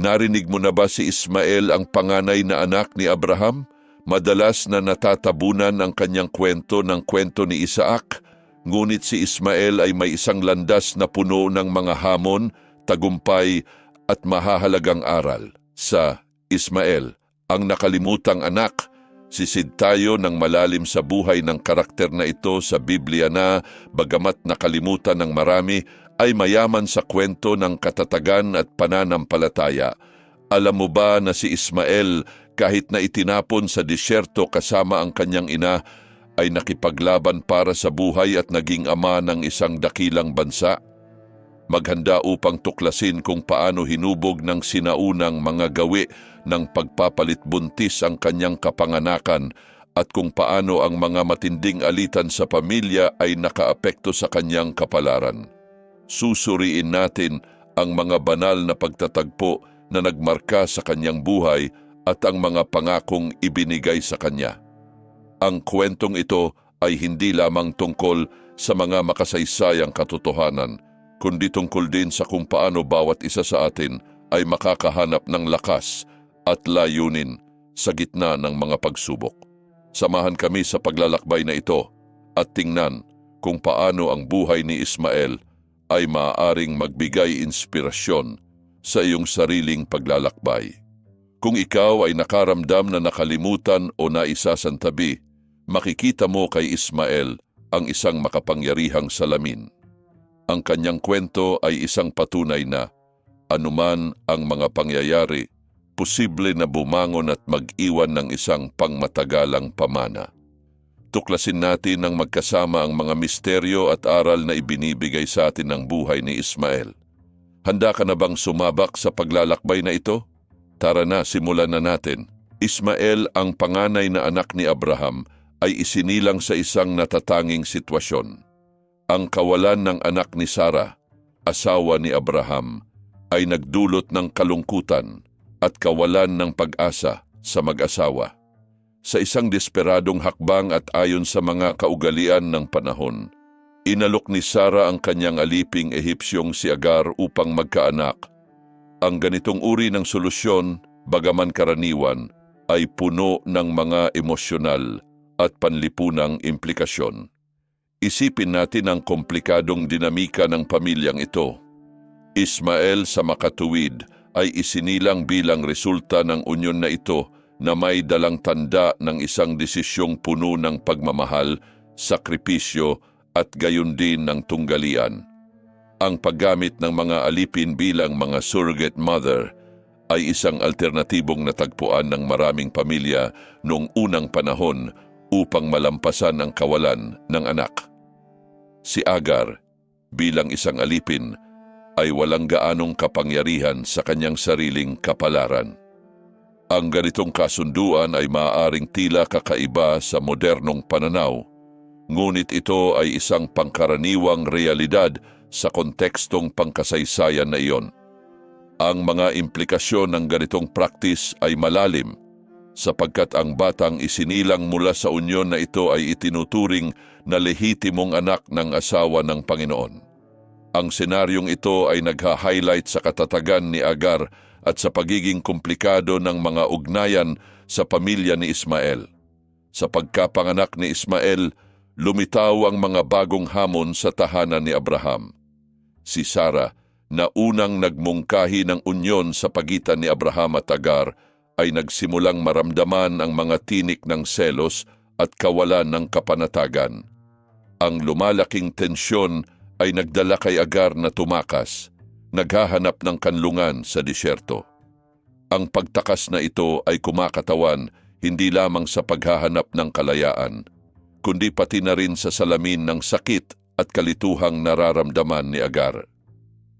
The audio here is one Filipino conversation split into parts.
Narinig mo na ba si Ismael ang panganay na anak ni Abraham? Madalas na natatabunan ang kanyang kwento ng kwento ni Isaac, ngunit si Ismael ay may isang landas na puno ng mga hamon, tagumpay at mahahalagang aral. Sa Ismael, ang nakalimutang anak, sisid tayo ng malalim sa buhay ng karakter na ito sa Biblia na, bagamat nakalimutan ng marami, ay mayaman sa kwento ng katatagan at pananampalataya. Alam mo ba na si Ismael, kahit na itinapon sa disyerto kasama ang kanyang ina, ay nakipaglaban para sa buhay at naging ama ng isang dakilang bansa? Maghanda upang tuklasin kung paano hinubog ng sinaunang mga gawi ng pagpapalit buntis ang kanyang kapanganakan at kung paano ang mga matinding alitan sa pamilya ay nakaapekto sa kanyang kapalaran susuriin natin ang mga banal na pagtatagpo na nagmarka sa kanyang buhay at ang mga pangakong ibinigay sa kanya. Ang kwentong ito ay hindi lamang tungkol sa mga makasaysayang katotohanan, kundi tungkol din sa kung paano bawat isa sa atin ay makakahanap ng lakas at layunin sa gitna ng mga pagsubok. Samahan kami sa paglalakbay na ito at tingnan kung paano ang buhay ni Ismael ay maaaring magbigay inspirasyon sa iyong sariling paglalakbay. Kung ikaw ay nakaramdam na nakalimutan o naisasantabi, makikita mo kay Ismael ang isang makapangyarihang salamin. Ang kanyang kwento ay isang patunay na anuman ang mga pangyayari, posible na bumangon at mag-iwan ng isang pangmatagalang pamana. Tuklasin natin ng magkasama ang mga misteryo at aral na ibinibigay sa atin ng buhay ni Ismael. Handa ka na bang sumabak sa paglalakbay na ito? Tara na, simulan na natin. Ismael, ang panganay na anak ni Abraham, ay isinilang sa isang natatanging sitwasyon. Ang kawalan ng anak ni Sarah, asawa ni Abraham, ay nagdulot ng kalungkutan at kawalan ng pag-asa sa mag-asawa. Sa isang desperadong hakbang at ayon sa mga kaugalian ng panahon, inalok ni Sara ang kanyang aliping Ehipsyong si Agar upang magkaanak. Ang ganitong uri ng solusyon, bagaman karaniwan, ay puno ng mga emosyonal at panlipunang implikasyon. Isipin natin ang komplikadong dinamika ng pamilyang ito. Ismael sa makatuwid ay isinilang bilang resulta ng unyon na ito na may dalang tanda ng isang desisyong puno ng pagmamahal, sakripisyo at gayon din ng tunggalian. Ang paggamit ng mga alipin bilang mga surrogate mother ay isang alternatibong natagpuan ng maraming pamilya noong unang panahon upang malampasan ang kawalan ng anak. Si Agar, bilang isang alipin, ay walang gaanong kapangyarihan sa kanyang sariling kapalaran. Ang ganitong kasunduan ay maaaring tila kakaiba sa modernong pananaw, ngunit ito ay isang pangkaraniwang realidad sa kontekstong pangkasaysayan na iyon. Ang mga implikasyon ng ganitong praktis ay malalim sapagkat ang batang isinilang mula sa unyon na ito ay itinuturing na lehitimong anak ng asawa ng Panginoon. Ang senaryong ito ay nagha-highlight sa katatagan ni Agar at sa pagiging komplikado ng mga ugnayan sa pamilya ni Ismael. Sa pagkapanganak ni Ismael, lumitaw ang mga bagong hamon sa tahanan ni Abraham. Si Sarah, na unang nagmungkahi ng unyon sa pagitan ni Abraham at Agar, ay nagsimulang maramdaman ang mga tinik ng selos at kawalan ng kapanatagan. Ang lumalaking tensyon ay nagdala kay Agar na tumakas, naghahanap ng kanlungan sa disyerto. Ang pagtakas na ito ay kumakatawan hindi lamang sa paghahanap ng kalayaan, kundi pati na rin sa salamin ng sakit at kalituhang nararamdaman ni Agar.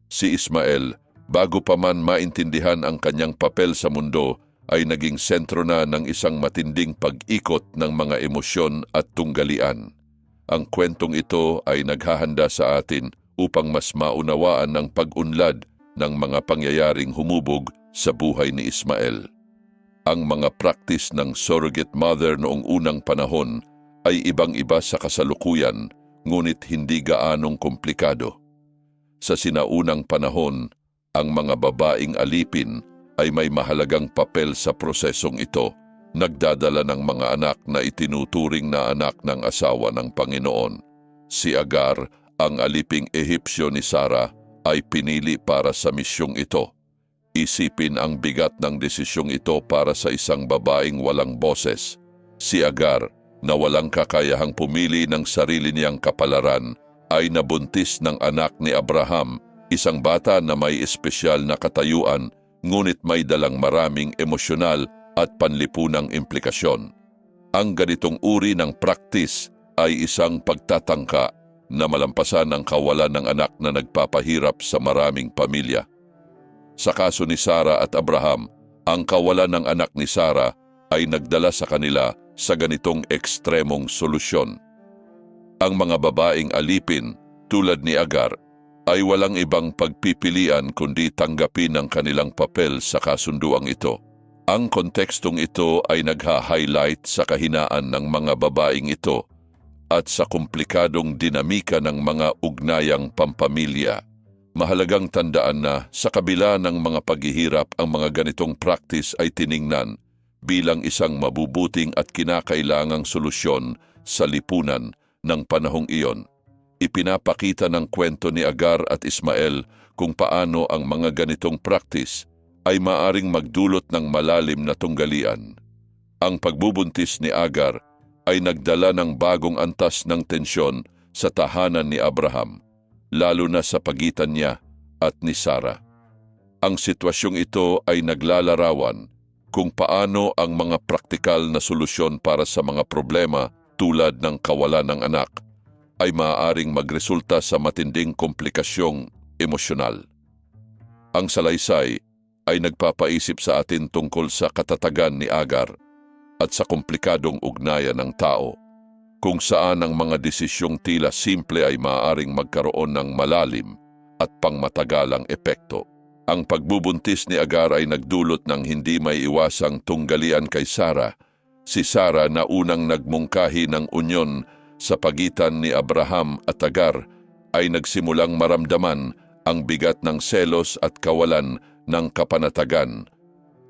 Si Ismael, bago pa man maintindihan ang kanyang papel sa mundo, ay naging sentro na ng isang matinding pag-ikot ng mga emosyon at tunggalian. Ang kwentong ito ay naghahanda sa atin upang mas maunawaan ang pag-unlad ng mga pangyayaring humubog sa buhay ni Ismael. Ang mga praktis ng surrogate mother noong unang panahon ay ibang-iba sa kasalukuyan ngunit hindi gaanong komplikado. Sa sinaunang panahon, ang mga babaing alipin ay may mahalagang papel sa prosesong ito. Nagdadala ng mga anak na itinuturing na anak ng asawa ng Panginoon. Si Agar, ang aliping Ehipsyo ni Sara, ay pinili para sa misyong ito. Isipin ang bigat ng desisyong ito para sa isang babaeng walang boses. Si Agar, na walang kakayahang pumili ng sarili niyang kapalaran, ay nabuntis ng anak ni Abraham, isang bata na may espesyal na katayuan, ngunit may dalang maraming emosyonal at panlipunang implikasyon. Ang ganitong uri ng praktis ay isang pagtatangka na malampasan ang kawalan ng anak na nagpapahirap sa maraming pamilya. Sa kaso ni Sara at Abraham, ang kawalan ng anak ni Sara ay nagdala sa kanila sa ganitong ekstremong solusyon. Ang mga babaeng alipin tulad ni Agar ay walang ibang pagpipilian kundi tanggapin ang kanilang papel sa kasunduang ito. Ang kontekstong ito ay nagha-highlight sa kahinaan ng mga babaeng ito at sa komplikadong dinamika ng mga ugnayang pampamilya. Mahalagang tandaan na sa kabila ng mga paghihirap ang mga ganitong practice ay tiningnan bilang isang mabubuting at kinakailangang solusyon sa lipunan ng panahong iyon. Ipinapakita ng kwento ni Agar at Ismael kung paano ang mga ganitong practice ay maaring magdulot ng malalim na tunggalian. Ang pagbubuntis ni Agar ay nagdala ng bagong antas ng tensyon sa tahanan ni Abraham lalo na sa pagitan niya at ni Sara. Ang sitwasyong ito ay naglalarawan kung paano ang mga praktikal na solusyon para sa mga problema tulad ng kawalan ng anak ay maaaring magresulta sa matinding komplikasyong emosyonal. Ang salaysay ay nagpapaisip sa atin tungkol sa katatagan ni Agar at sa komplikadong ugnayan ng tao kung saan ang mga desisyong tila simple ay maaaring magkaroon ng malalim at pangmatagalang epekto. Ang pagbubuntis ni Agar ay nagdulot ng hindi may iwasang tunggalian kay Sara. Si Sara na unang nagmungkahi ng unyon sa pagitan ni Abraham at Agar ay nagsimulang maramdaman ang bigat ng selos at kawalan ng kapanatagan.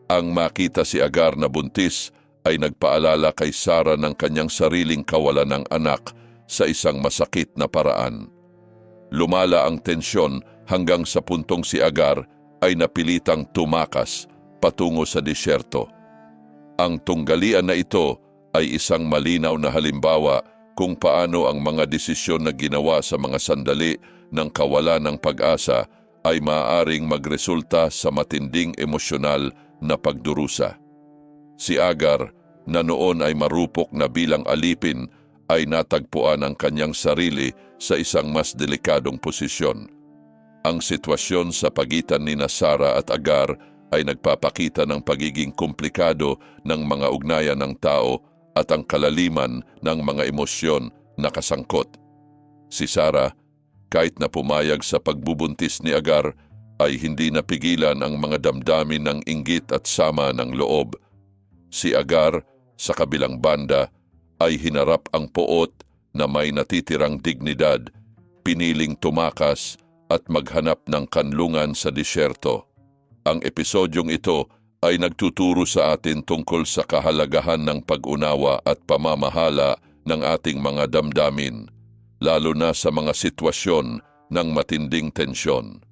Ang makita si Agar na buntis ay nagpaalala kay Sara ng kanyang sariling kawalan ng anak sa isang masakit na paraan. Lumala ang tensyon hanggang sa puntong si Agar ay napilitang tumakas patungo sa disyerto. Ang tunggalian na ito ay isang malinaw na halimbawa kung paano ang mga desisyon na ginawa sa mga sandali ng kawalan ng pag-asa ay maaaring magresulta sa matinding emosyonal na pagdurusa. Si Agar, na noon ay marupok na bilang alipin, ay natagpuan ang kanyang sarili sa isang mas delikadong posisyon. Ang sitwasyon sa pagitan ni Sara at Agar ay nagpapakita ng pagiging komplikado ng mga ugnayan ng tao at ang kalaliman ng mga emosyon na kasangkot. Si Sara, kahit na pumayag sa pagbubuntis ni Agar, ay hindi napigilan ang mga damdamin ng inggit at sama ng loob Si Agar, sa kabilang banda, ay hinarap ang poot na may natitirang dignidad, piniling tumakas at maghanap ng kanlungan sa disyerto. Ang episodyong ito ay nagtuturo sa atin tungkol sa kahalagahan ng pag-unawa at pamamahala ng ating mga damdamin, lalo na sa mga sitwasyon ng matinding tensyon.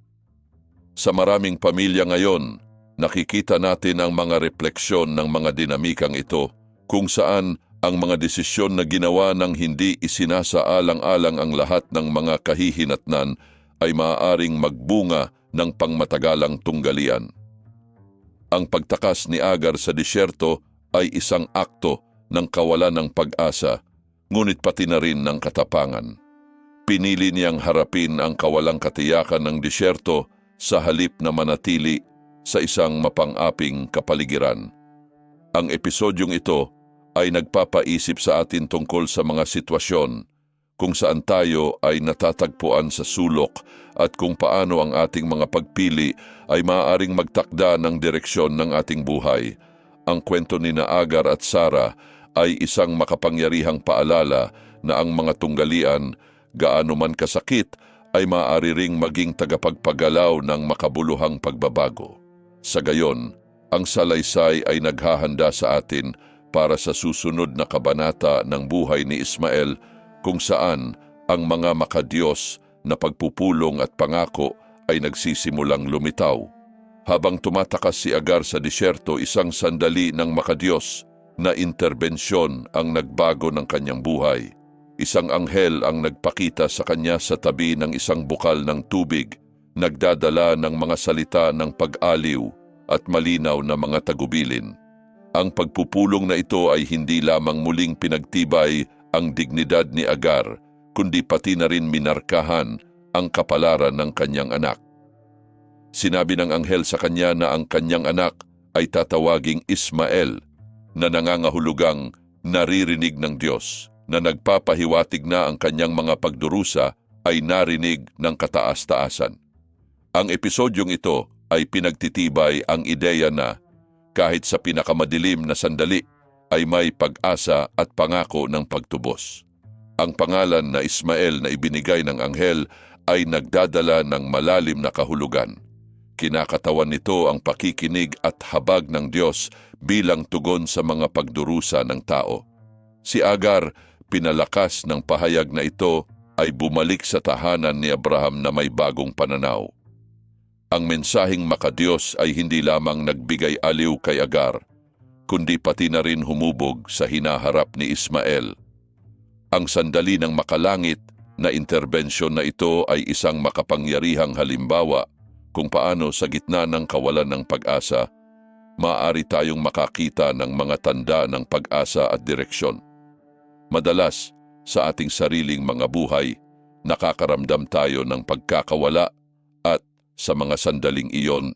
Sa maraming pamilya ngayon, nakikita natin ang mga refleksyon ng mga dinamikang ito kung saan ang mga desisyon na ginawa ng hindi isinasaalang-alang ang lahat ng mga kahihinatnan ay maaaring magbunga ng pangmatagalang tunggalian. Ang pagtakas ni Agar sa disyerto ay isang akto ng kawalan ng pag-asa, ngunit pati na rin ng katapangan. Pinili niyang harapin ang kawalang katiyakan ng disyerto sa halip na manatili sa isang mapang-aping kapaligiran. Ang episodyong ito ay nagpapaisip sa atin tungkol sa mga sitwasyon kung saan tayo ay natatagpuan sa sulok at kung paano ang ating mga pagpili ay maaaring magtakda ng direksyon ng ating buhay. Ang kwento ni Naagar at Sara ay isang makapangyarihang paalala na ang mga tunggalian, gaano man kasakit, ay maaari ring maging tagapagpagalaw ng makabuluhang pagbabago. Sa gayon, Ang salaysay ay naghahanda sa atin para sa susunod na kabanata ng buhay ni Ismael kung saan ang mga makadiyos na pagpupulong at pangako ay nagsisimulang lumitaw. Habang tumatakas si Agar sa disyerto, isang sandali ng makadiyos na interbensyon ang nagbago ng kanyang buhay. Isang anghel ang nagpakita sa kanya sa tabi ng isang bukal ng tubig, nagdadala ng mga salita ng pag-aliw at malinaw na mga tagubilin. Ang pagpupulong na ito ay hindi lamang muling pinagtibay ang dignidad ni Agar, kundi pati na rin minarkahan ang kapalaran ng kanyang anak. Sinabi ng anghel sa kanya na ang kanyang anak ay tatawaging Ismael, na nangangahulugang naririnig ng Diyos, na nagpapahiwatig na ang kanyang mga pagdurusa ay narinig ng kataas-taasan. Ang episodyong ito ay pinagtitibay ang ideya na kahit sa pinakamadilim na sandali ay may pag-asa at pangako ng pagtubos. Ang pangalan na Ismael na ibinigay ng anghel ay nagdadala ng malalim na kahulugan. Kinakatawan nito ang pakikinig at habag ng Diyos bilang tugon sa mga pagdurusa ng tao. Si Agar, pinalakas ng pahayag na ito, ay bumalik sa tahanan ni Abraham na may bagong pananaw. Ang mensaheng makadiyos ay hindi lamang nagbigay aliw kay Agar, kundi pati na rin humubog sa hinaharap ni Ismael. Ang sandali ng makalangit na interbensyon na ito ay isang makapangyarihang halimbawa kung paano sa gitna ng kawalan ng pag-asa, maaari tayong makakita ng mga tanda ng pag-asa at direksyon. Madalas, sa ating sariling mga buhay, nakakaramdam tayo ng pagkakawala sa mga sandaling iyon,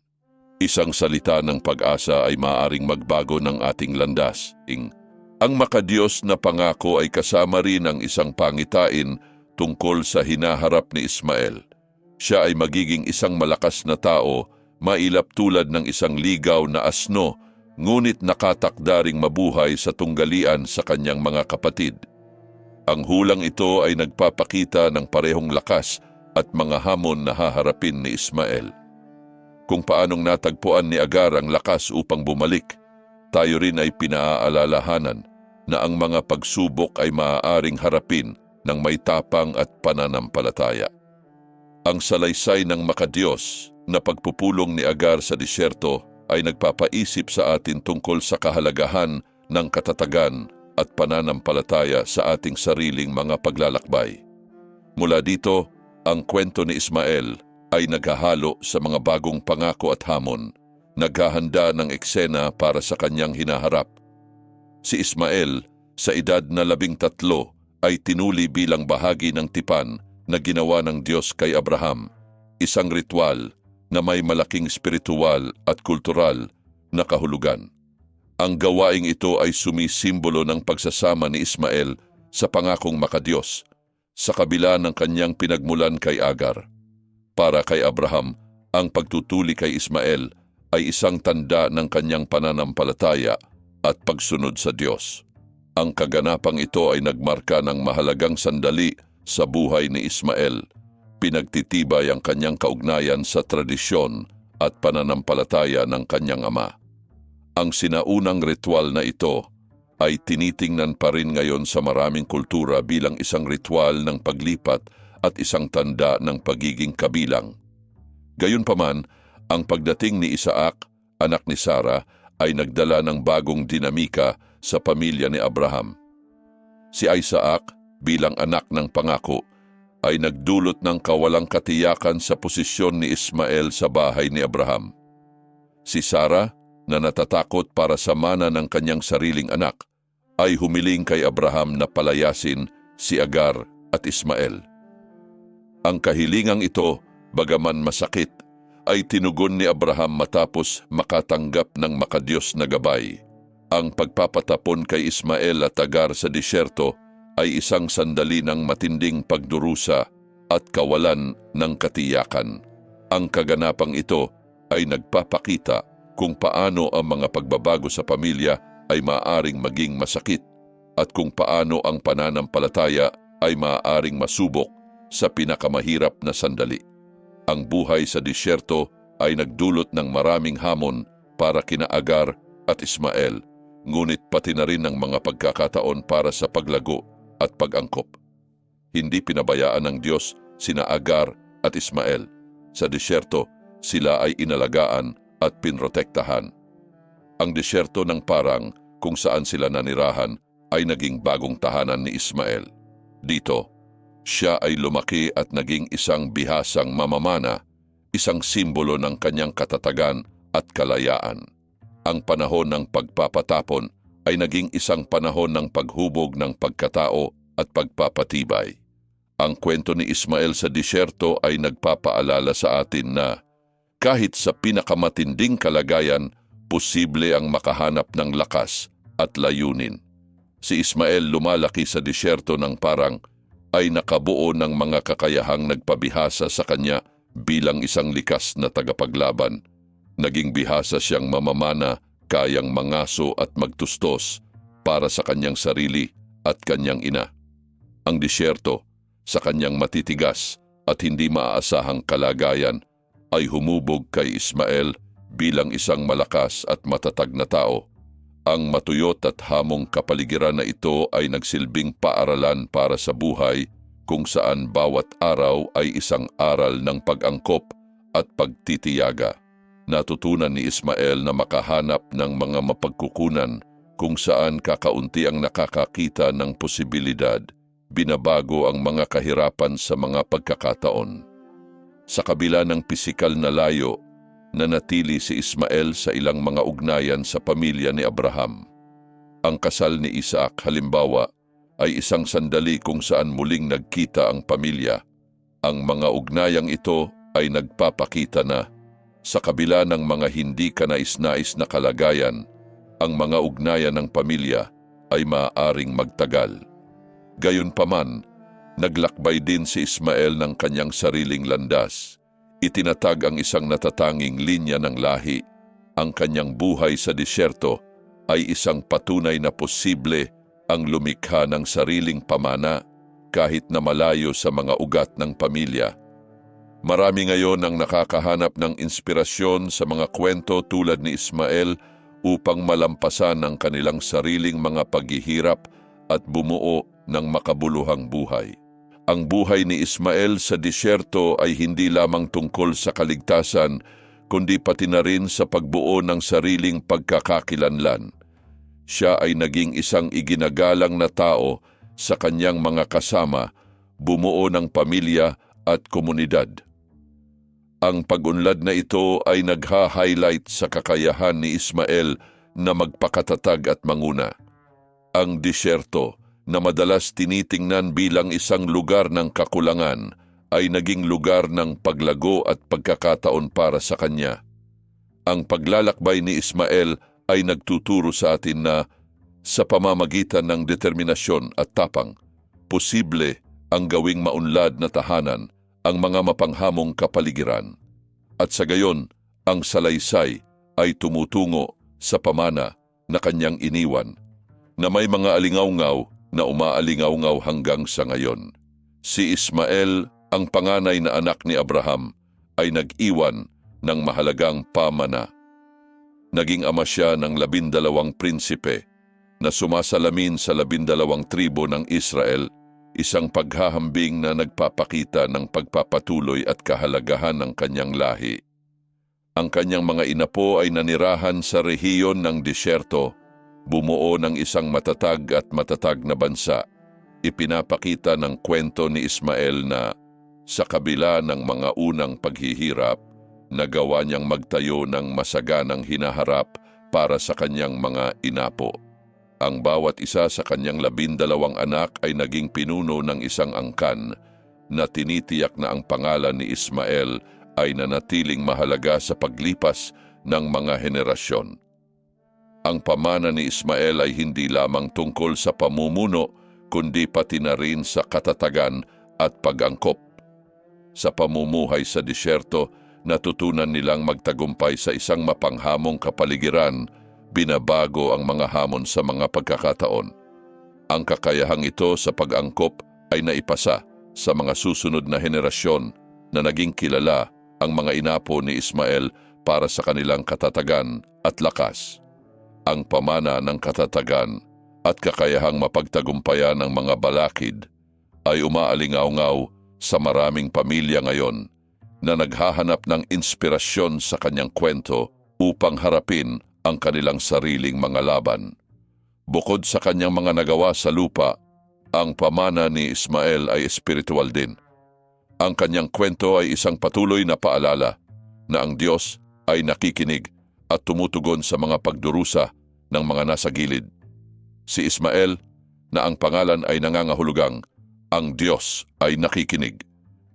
isang salita ng pag-asa ay maaaring magbago ng ating landas. Ing, ang makadiyos na pangako ay kasama rin ang isang pangitain tungkol sa hinaharap ni Ismael. Siya ay magiging isang malakas na tao, mailap tulad ng isang ligaw na asno, ngunit nakatakdaring mabuhay sa tunggalian sa kanyang mga kapatid. Ang hulang ito ay nagpapakita ng parehong lakas at mga hamon na haharapin ni Ismael. Kung paanong natagpuan ni Agar ang lakas upang bumalik, tayo rin ay pinaaalalahanan na ang mga pagsubok ay maaaring harapin ng may tapang at pananampalataya. Ang salaysay ng makadiyos na pagpupulong ni Agar sa disyerto ay nagpapaisip sa atin tungkol sa kahalagahan ng katatagan at pananampalataya sa ating sariling mga paglalakbay. Mula dito, ang kwento ni Ismael ay naghahalo sa mga bagong pangako at hamon, naghahanda ng eksena para sa kanyang hinaharap. Si Ismael, sa edad na labing tatlo, ay tinuli bilang bahagi ng tipan na ginawa ng Diyos kay Abraham, isang ritual na may malaking spiritual at kultural na kahulugan. Ang gawaing ito ay sumisimbolo ng pagsasama ni Ismael sa pangakong makadiyos sa kabila ng kanyang pinagmulan kay Agar. Para kay Abraham, ang pagtutuli kay Ismael ay isang tanda ng kanyang pananampalataya at pagsunod sa Diyos. Ang kaganapang ito ay nagmarka ng mahalagang sandali sa buhay ni Ismael. Pinagtitibay ang kanyang kaugnayan sa tradisyon at pananampalataya ng kanyang ama. Ang sinaunang ritual na ito ay tinitingnan pa rin ngayon sa maraming kultura bilang isang ritual ng paglipat at isang tanda ng pagiging kabilang. Gayunpaman, ang pagdating ni Isaac, anak ni Sarah, ay nagdala ng bagong dinamika sa pamilya ni Abraham. Si Isaac, bilang anak ng pangako, ay nagdulot ng kawalang katiyakan sa posisyon ni Ismael sa bahay ni Abraham. Si Sarah, na natatakot para sa mana ng kanyang sariling anak, ay humiling kay Abraham na palayasin si Agar at Ismael. Ang kahilingang ito, bagaman masakit, ay tinugon ni Abraham matapos makatanggap ng makadiyos na gabay. Ang pagpapatapon kay Ismael at Agar sa disyerto ay isang sandali ng matinding pagdurusa at kawalan ng katiyakan. Ang kaganapang ito ay nagpapakita kung paano ang mga pagbabago sa pamilya ay maaaring maging masakit at kung paano ang pananampalataya ay maaaring masubok sa pinakamahirap na sandali. Ang buhay sa disyerto ay nagdulot ng maraming hamon para kina Agar at Ismael, ngunit pati na rin ang mga pagkakataon para sa paglago at pag-angkop. Hindi pinabayaan ng Diyos sina Agar at Ismael. Sa disyerto, sila ay inalagaan at pinrotektahan. Ang disyerto ng parang kung saan sila nanirahan ay naging bagong tahanan ni Ismael. Dito, siya ay lumaki at naging isang bihasang mamamana, isang simbolo ng kanyang katatagan at kalayaan. Ang panahon ng pagpapatapon ay naging isang panahon ng paghubog ng pagkatao at pagpapatibay. Ang kwento ni Ismael sa disyerto ay nagpapaalala sa atin na kahit sa pinakamatinding kalagayan, posible ang makahanap ng lakas at layunin. Si Ismael lumalaki sa disyerto ng parang ay nakabuo ng mga kakayahang nagpabihasa sa kanya bilang isang likas na tagapaglaban. Naging bihasa siyang mamamana, kayang mangaso at magtustos para sa kanyang sarili at kanyang ina. Ang disyerto, sa kanyang matitigas at hindi maaasahang kalagayan, ay humubog kay Ismael bilang isang malakas at matatag na tao. Ang matuyot at hamong kapaligiran na ito ay nagsilbing paaralan para sa buhay kung saan bawat araw ay isang aral ng pag-angkop at pagtitiyaga. Natutunan ni Ismael na makahanap ng mga mapagkukunan kung saan kakaunti ang nakakakita ng posibilidad, binabago ang mga kahirapan sa mga pagkakataon. Sa kabila ng pisikal na layo, nanatili si Ismael sa ilang mga ugnayan sa pamilya ni Abraham. Ang kasal ni Isaac halimbawa ay isang sandali kung saan muling nagkita ang pamilya. Ang mga ugnayang ito ay nagpapakita na sa kabila ng mga hindi kanais-nais na kalagayan, ang mga ugnayan ng pamilya ay maaaring magtagal. Gayunpaman, naglakbay din si Ismael ng kanyang sariling landas Itinatag ang isang natatanging linya ng lahi. Ang kanyang buhay sa disyerto ay isang patunay na posible ang lumikha ng sariling pamana kahit na malayo sa mga ugat ng pamilya. Marami ngayon ang nakakahanap ng inspirasyon sa mga kwento tulad ni Ismael upang malampasan ang kanilang sariling mga paghihirap at bumuo ng makabuluhang buhay. Ang buhay ni Ismael sa disyerto ay hindi lamang tungkol sa kaligtasan, kundi pati na rin sa pagbuo ng sariling pagkakakilanlan. Siya ay naging isang iginagalang na tao sa kanyang mga kasama, bumuo ng pamilya at komunidad. Ang pag-unlad na ito ay nagha-highlight sa kakayahan ni Ismael na magpakatatag at manguna. Ang disyerto, na madalas tinitingnan bilang isang lugar ng kakulangan ay naging lugar ng paglago at pagkakataon para sa kanya. Ang paglalakbay ni Ismael ay nagtuturo sa atin na sa pamamagitan ng determinasyon at tapang, posible ang gawing maunlad na tahanan ang mga mapanghamong kapaligiran. At sa gayon, ang salaysay ay tumutungo sa pamana na kanyang iniwan, na may mga alingaw-ngaw na umaalingaw-ngaw hanggang sa ngayon. Si Ismael, ang panganay na anak ni Abraham, ay nag-iwan ng mahalagang pamana. Naging ama siya ng labindalawang prinsipe na sumasalamin sa labindalawang tribo ng Israel, isang paghahambing na nagpapakita ng pagpapatuloy at kahalagahan ng kanyang lahi. Ang kanyang mga inapo ay nanirahan sa rehiyon ng disyerto bumuo ng isang matatag at matatag na bansa, ipinapakita ng kwento ni Ismael na sa kabila ng mga unang paghihirap, nagawa niyang magtayo ng masaganang hinaharap para sa kanyang mga inapo. Ang bawat isa sa kanyang labindalawang anak ay naging pinuno ng isang angkan na tinitiyak na ang pangalan ni Ismael ay nanatiling mahalaga sa paglipas ng mga henerasyon. Ang pamana ni Ismael ay hindi lamang tungkol sa pamumuno, kundi pati na rin sa katatagan at pag-angkop. Sa pamumuhay sa disyerto, natutunan nilang magtagumpay sa isang mapanghamong kapaligiran, binabago ang mga hamon sa mga pagkakataon. Ang kakayahang ito sa pag-angkop ay naipasa sa mga susunod na henerasyon na naging kilala ang mga inapo ni Ismael para sa kanilang katatagan at lakas. Ang pamana ng katatagan at kakayahang mapagtagumpayan ng mga balakid ay umaalingaw-ngaw sa maraming pamilya ngayon na naghahanap ng inspirasyon sa kanyang kwento upang harapin ang kanilang sariling mga laban. Bukod sa kanyang mga nagawa sa lupa, ang pamana ni Ismael ay espiritual din. Ang kanyang kwento ay isang patuloy na paalala na ang Diyos ay nakikinig at tumutugon sa mga pagdurusa ng mga nasa gilid. Si Ismael, na ang pangalan ay nangangahulugang ang Diyos ay nakikinig,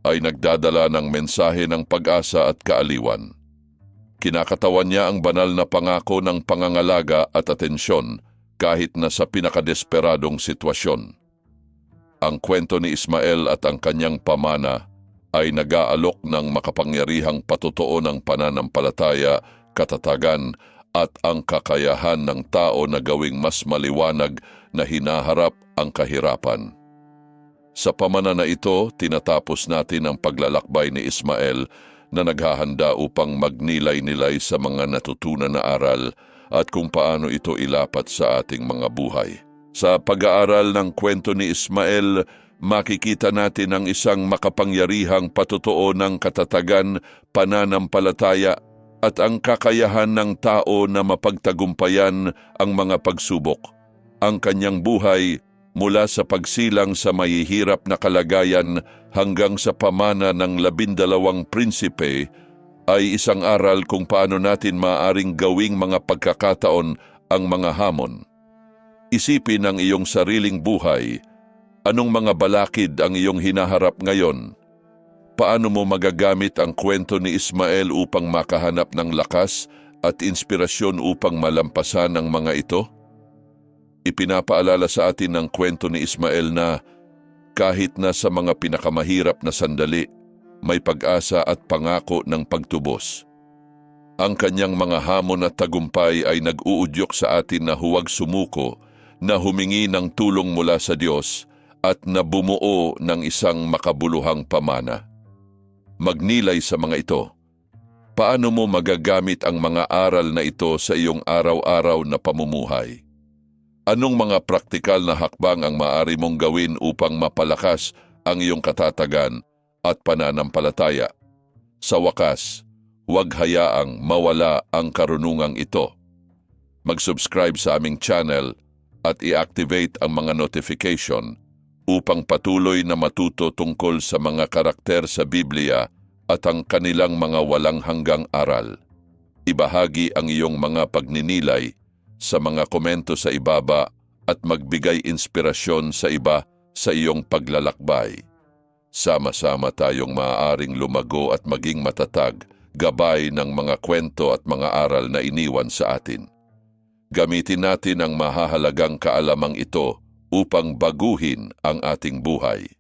ay nagdadala ng mensahe ng pag-asa at kaaliwan. Kinakatawan niya ang banal na pangako ng pangangalaga at atensyon kahit na sa pinakadesperadong sitwasyon. Ang kwento ni Ismael at ang kanyang pamana ay nag-aalok ng makapangyarihang patutuo ng pananampalataya, katatagan at ang kakayahan ng tao na gawing mas maliwanag na hinaharap ang kahirapan. Sa pamana na ito, tinatapos natin ang paglalakbay ni Ismael na naghahanda upang magnilay-nilay sa mga natutunan na aral at kung paano ito ilapat sa ating mga buhay. Sa pag-aaral ng kwento ni Ismael, makikita natin ang isang makapangyarihang patutuo ng katatagan, pananampalataya at ang kakayahan ng tao na mapagtagumpayan ang mga pagsubok. Ang kanyang buhay mula sa pagsilang sa mahihirap na kalagayan hanggang sa pamana ng labindalawang prinsipe ay isang aral kung paano natin maaring gawing mga pagkakataon ang mga hamon. Isipin ang iyong sariling buhay. Anong mga balakid ang iyong hinaharap ngayon? Paano mo magagamit ang kwento ni Ismael upang makahanap ng lakas at inspirasyon upang malampasan ang mga ito? Ipinapaalala sa atin ng kwento ni Ismael na kahit na sa mga pinakamahirap na sandali, may pag-asa at pangako ng pagtubos. Ang kanyang mga hamon at tagumpay ay nag-uudyok sa atin na huwag sumuko na humingi ng tulong mula sa Diyos at na bumuo ng isang makabuluhang pamana. Magnilay sa mga ito. Paano mo magagamit ang mga aral na ito sa iyong araw-araw na pamumuhay? Anong mga praktikal na hakbang ang maaari mong gawin upang mapalakas ang iyong katatagan at pananampalataya? Sa wakas, huwag hayaang mawala ang karunungang ito. Mag-subscribe sa aming channel at i-activate ang mga notification upang patuloy na matuto tungkol sa mga karakter sa Biblia at ang kanilang mga walang hanggang aral. Ibahagi ang iyong mga pagninilay sa mga komento sa ibaba at magbigay inspirasyon sa iba sa iyong paglalakbay. Sama-sama tayong maaaring lumago at maging matatag, gabay ng mga kwento at mga aral na iniwan sa atin. Gamitin natin ang mahahalagang kaalamang ito upang baguhin ang ating buhay.